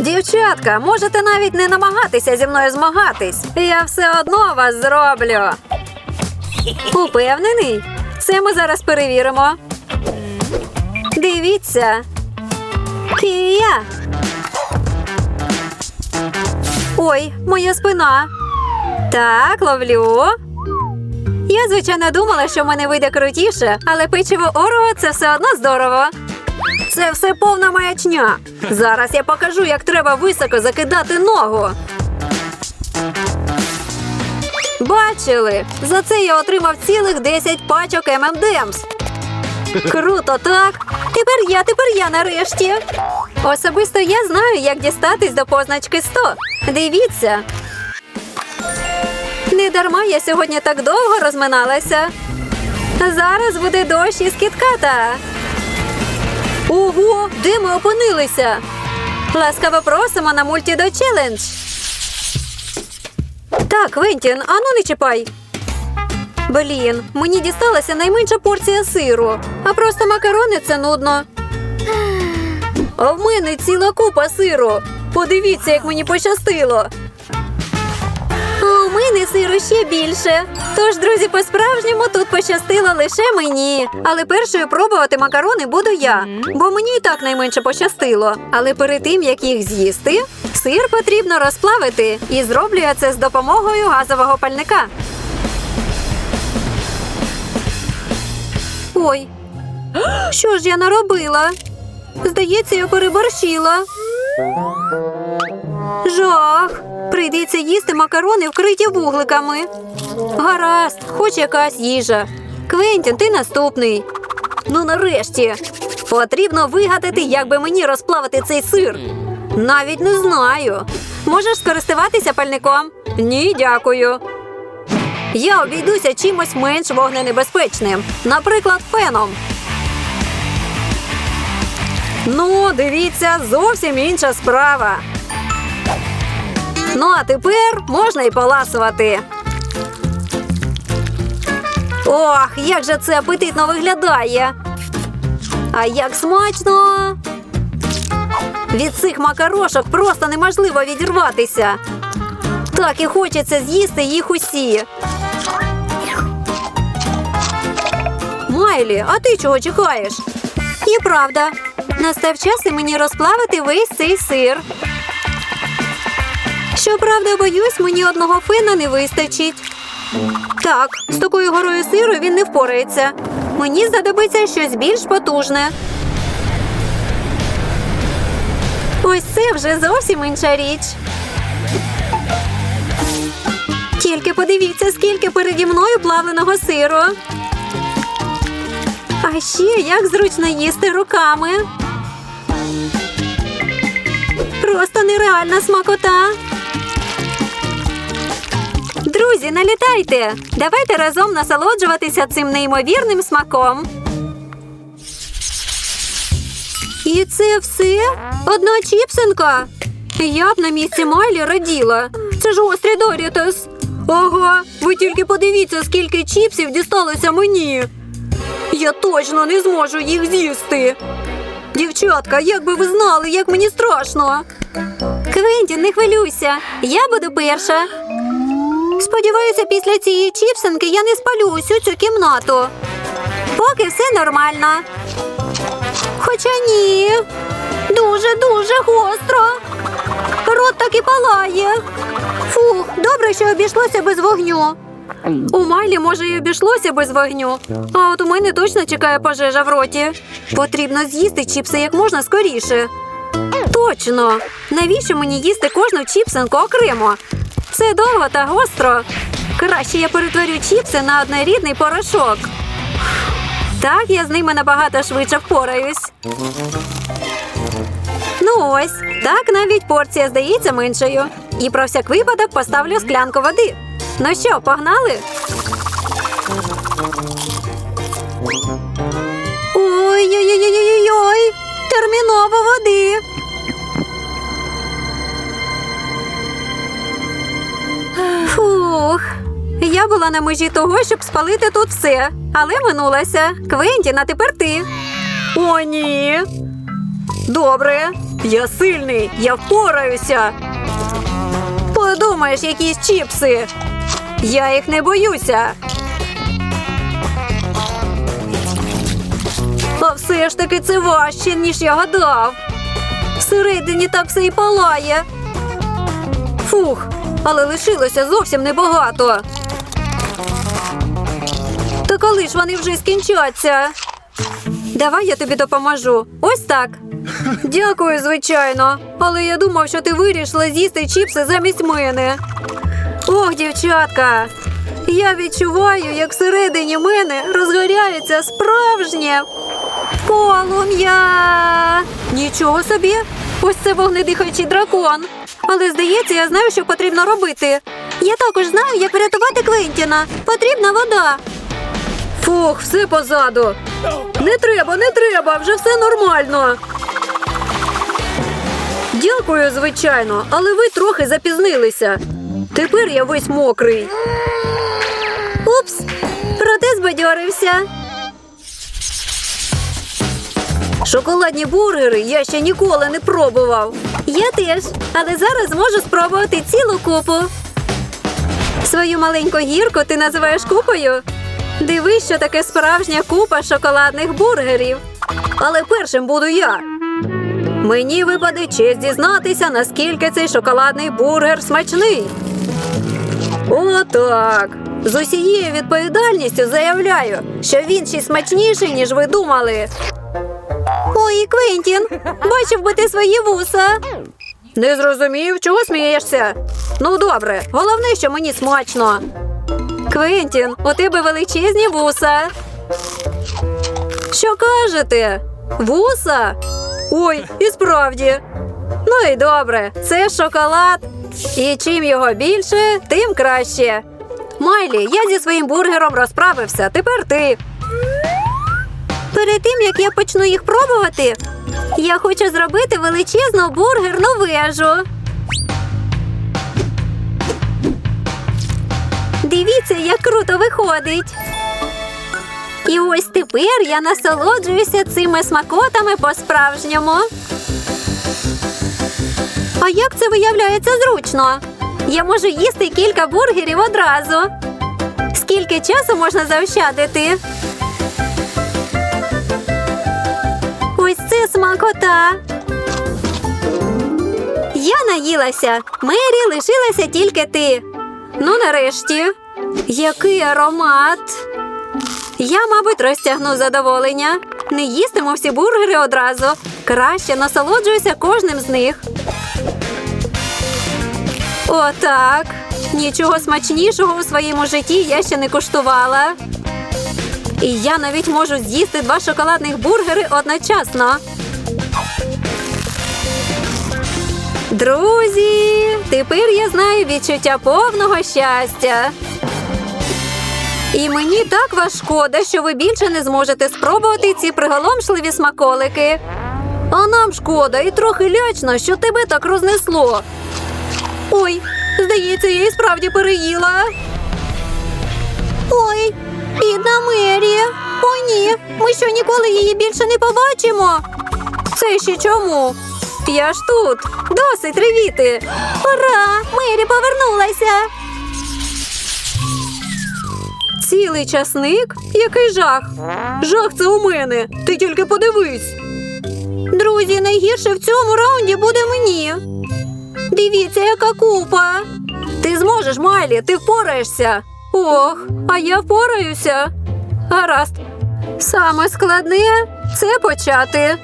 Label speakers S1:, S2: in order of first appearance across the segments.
S1: Дівчатка, можете навіть не намагатися зі мною змагатись. Я все одно вас зроблю. Упевнений? Це ми зараз перевіримо. Дивіться. Кія. Ой, моя спина. Так, ловлю. Я, звичайно, думала, що в мене вийде крутіше, але печиво Орео – це все одно здорово. Це все повна маячня. Зараз я покажу, як треба високо закидати ногу. Бачили? За це я отримав цілих 10 пачок ММДМС. Круто, так? Тепер я, тепер я нарешті. Особисто я знаю, як дістатись до позначки 100. Дивіться. Не дарма я сьогодні так довго розминалася. Зараз буде дощ із кітката. Ого, де ми опинилися? Ласкаво просимо на мультідо челендж. Так, Квентін, ану не чіпай. Блін, мені дісталася найменша порція сиру, а просто макарони це нудно. А в мене ціла купа сиру. Подивіться, як мені пощастило. Мене сиру ще більше. Тож, друзі, по-справжньому тут пощастило лише мені. Але першою пробувати макарони буду я, бо мені і так найменше пощастило. Але перед тим як їх з'їсти, сир потрібно розплавити і зроблю я це з допомогою газового пальника. Ой, що ж я наробила? Здається, я переборщила. Жах! Прийдеться їсти макарони, вкриті вугликами. Гаразд, хоч якась їжа. Квентін, ти наступний. Ну, нарешті. Потрібно вигадати, як би мені розплавити цей сир. Навіть не знаю. Можеш скористуватися пальником? Ні, дякую. Я обійдуся чимось менш вогненебезпечним, наприклад, феном. Ну, дивіться, зовсім інша справа. Ну, а тепер можна і поласувати. Ох, як же це апетитно виглядає. А як смачно. Від цих макарошок просто неможливо відірватися. Так і хочеться з'їсти їх усі. Майлі, а ти чого чекаєш? І правда, настав час і мені розплавити весь цей сир. Щоправда, боюсь, мені одного фена не вистачить. Так, з такою горою сиру він не впорається. Мені знадобиться щось більш потужне. Ось це вже зовсім інша річ. Тільки подивіться, скільки переді мною плавленого сиру. А ще як зручно їсти руками. Просто нереальна смакота. Друзі, налітайте! Давайте разом насолоджуватися цим неймовірним смаком. І це все? Одна чіпсинка? Я б на місці Майлі раділа. Це ж гострі Дорітос. Ага, ви тільки подивіться, скільки чіпсів дісталося мені. Я точно не зможу їх з'їсти. Дівчатка, як би ви знали, як мені страшно. Квентін, не хвилюйся. Я буду перша. Сподіваюся, після цієї чіпсинки я не спалю усю цю кімнату. Поки все нормально. Хоча ні. Дуже-дуже гостро. Рот так і палає. Фух, добре, що обійшлося без вогню. У Майлі, може, і обійшлося без вогню. А от у мене точно чекає пожежа в роті. Потрібно з'їсти чіпси як можна скоріше. Точно. Навіщо мені їсти кожну чіпсинку окремо? Це довго та гостро. Краще я перетворю чіпси на однорідний порошок. Так я з ними набагато швидше впораюсь. Ну ось, так навіть порція здається меншою. І про всяк випадок поставлю склянку води. Ну що, погнали? Ой-ой-ой-ой-ой! Терміново води! Фух. Я була на межі того, щоб спалити тут все, але минулася. Квентін, а тепер ти. О, ні. Добре. Я сильний, я впораюся. Подумаєш, якісь чіпси. Я їх не боюся. А все ж таки це важче, ніж я гадав. Всередині так все і палає. Фух, але лишилося зовсім небагато. Та коли ж вони вже скінчаться? Давай я тобі допоможу. Ось так. Дякую, звичайно. Але я думав, що ти вирішила з'їсти чіпси замість мене. Ох, дівчатка. Я відчуваю, як всередині мене розгоряється справжнє полум'я. Нічого собі. Ось це вогнедихаючий дракон. Але здається, я знаю, що потрібно робити. Я також знаю, як врятувати Квентіна. Потрібна вода. Фух, все позаду. Не треба, не треба, вже все нормально. Дякую, звичайно, але ви трохи запізнилися. Тепер я весь мокрий. Упс, проте збадьорився. Шоколадні бургери я ще ніколи не пробував. Я теж, але зараз можу спробувати цілу купу. Свою маленьку гірку ти називаєш купою? Дивись, що таке справжня купа шоколадних бургерів. Але першим буду я. Мені випаде честь дізнатися, наскільки цей шоколадний бургер смачний. Отак. З усією відповідальністю заявляю, що він ще смачніший, ніж ви думали. Ой, Квентін, бачив би ти свої вуса. Не зрозумів, чого смієшся? Ну, добре, головне, що мені смачно. Квентін, у тебе величезні вуса. Що кажете? Вуса? Ой, і справді. Ну і добре, це шоколад. І чим його більше, тим краще. Майлі, я зі своїм бургером розправився. Тепер ти. Перед тим, як я почну їх пробувати, я хочу зробити величезну бургерну вежу. Дивіться, як круто виходить. І ось тепер я насолоджуюся цими смакотами по-справжньому. А як це виявляється зручно? Я можу їсти кілька бургерів одразу. Скільки часу можна заощадити? Ось це смакота. Я наїлася. Мері лишилася тільки ти. Ну, нарешті. Який аромат. Я, мабуть, розтягну задоволення. Не їстиму всі бургери одразу. Краще насолоджуюся кожним з них. Отак. Нічого смачнішого у своєму житті я ще не куштувала. І я навіть можу з'їсти два шоколадних бургери одночасно. Друзі, тепер я знаю відчуття повного щастя. І мені так вас шкода, що ви більше не зможете спробувати ці приголомшливі смаколики. А нам шкода і трохи лячно, що тебе так рознесло. Ой, здається, я і справді переїла. Ой, бідна Мері. О, ні, ми що ніколи її більше не побачимо. Це ще чому? Я ж тут. Досить ревіти. Ура! Мері повернулася. Цілий часник? Який жах? Жах це у мене. Ти тільки подивись. Друзі, найгірше в цьому раунді буде мені. Дивіться, яка купа. Ти зможеш, Майлі, ти впораєшся. Ох, а я впораюся. Гаразд. Саме складне це почати.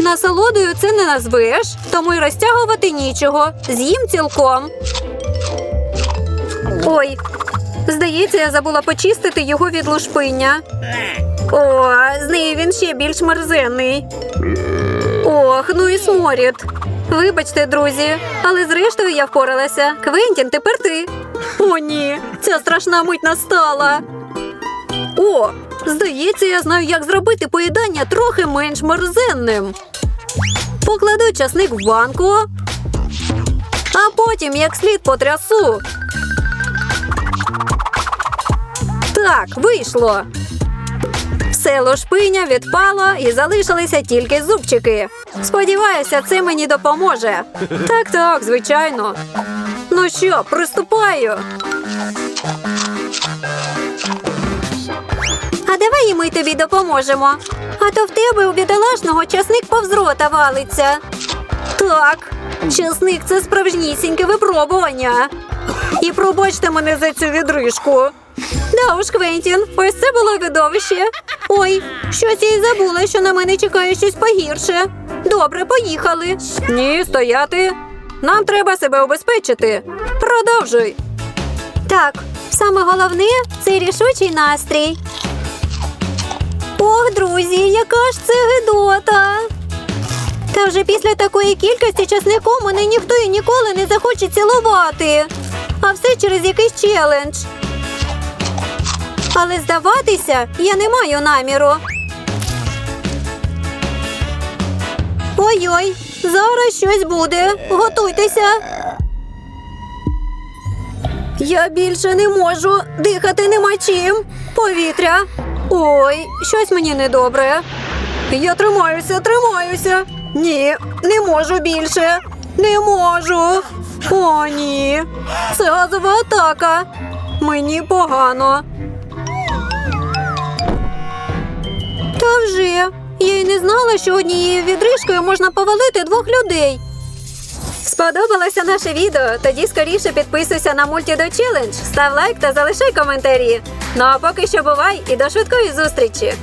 S1: Насолодою це не назвеш, тому й розтягувати нічого. З'їм цілком. Ой, здається, я забула почистити його від лушпиння. О, з нею він ще більш мерзенний. Ох, ну і сморід. Вибачте, друзі, але зрештою я впоралася. Квентін, тепер ти. О, ні, ця страшна мить настала. О, здається, я знаю, як зробити поїдання трохи менш мерзенним. Покладу часник в банку, а потім як слід потрясу. Так, вийшло. Все лошпиня відпало і залишилися тільки зубчики. Сподіваюся, це мені допоможе. Так, так, звичайно. Ну що, приступаю. А давай і ми тобі допоможемо. А то в тебе у бідолашного часник повз рота валиться. Так, часник це справжнісіньке випробування. І пробачте мене за цю відрижку. Да уж, Квентін, ось це було видовище. Ой, щось я й забула, що на мене чекає щось погірше. Добре, поїхали. Ні, стояти. Нам треба себе обезпечити. Продовжуй. Так, саме головне це рішучий настрій. Ох, друзі, яка ж це гидота. Та вже після такої кількості часником мене ніхто і ніколи не захоче цілувати. А все через якийсь челендж. Але здаватися я не маю наміру. Ой-ой, зараз щось буде. Готуйтеся. Я більше не можу. Дихати нема чим. Повітря. Ой, щось мені недобре. Я тримаюся, тримаюся. Ні, не можу більше. Не можу. О, ні. Це газова атака. Мені погано. Та вже. Я й не знала, що однією відрижкою можна повалити двох людей. Сподобалося наше відео? Тоді скоріше підписуйся на Мультідо Челендж, став лайк та залишай коментарі. Ну а поки що бувай і до швидкої зустрічі!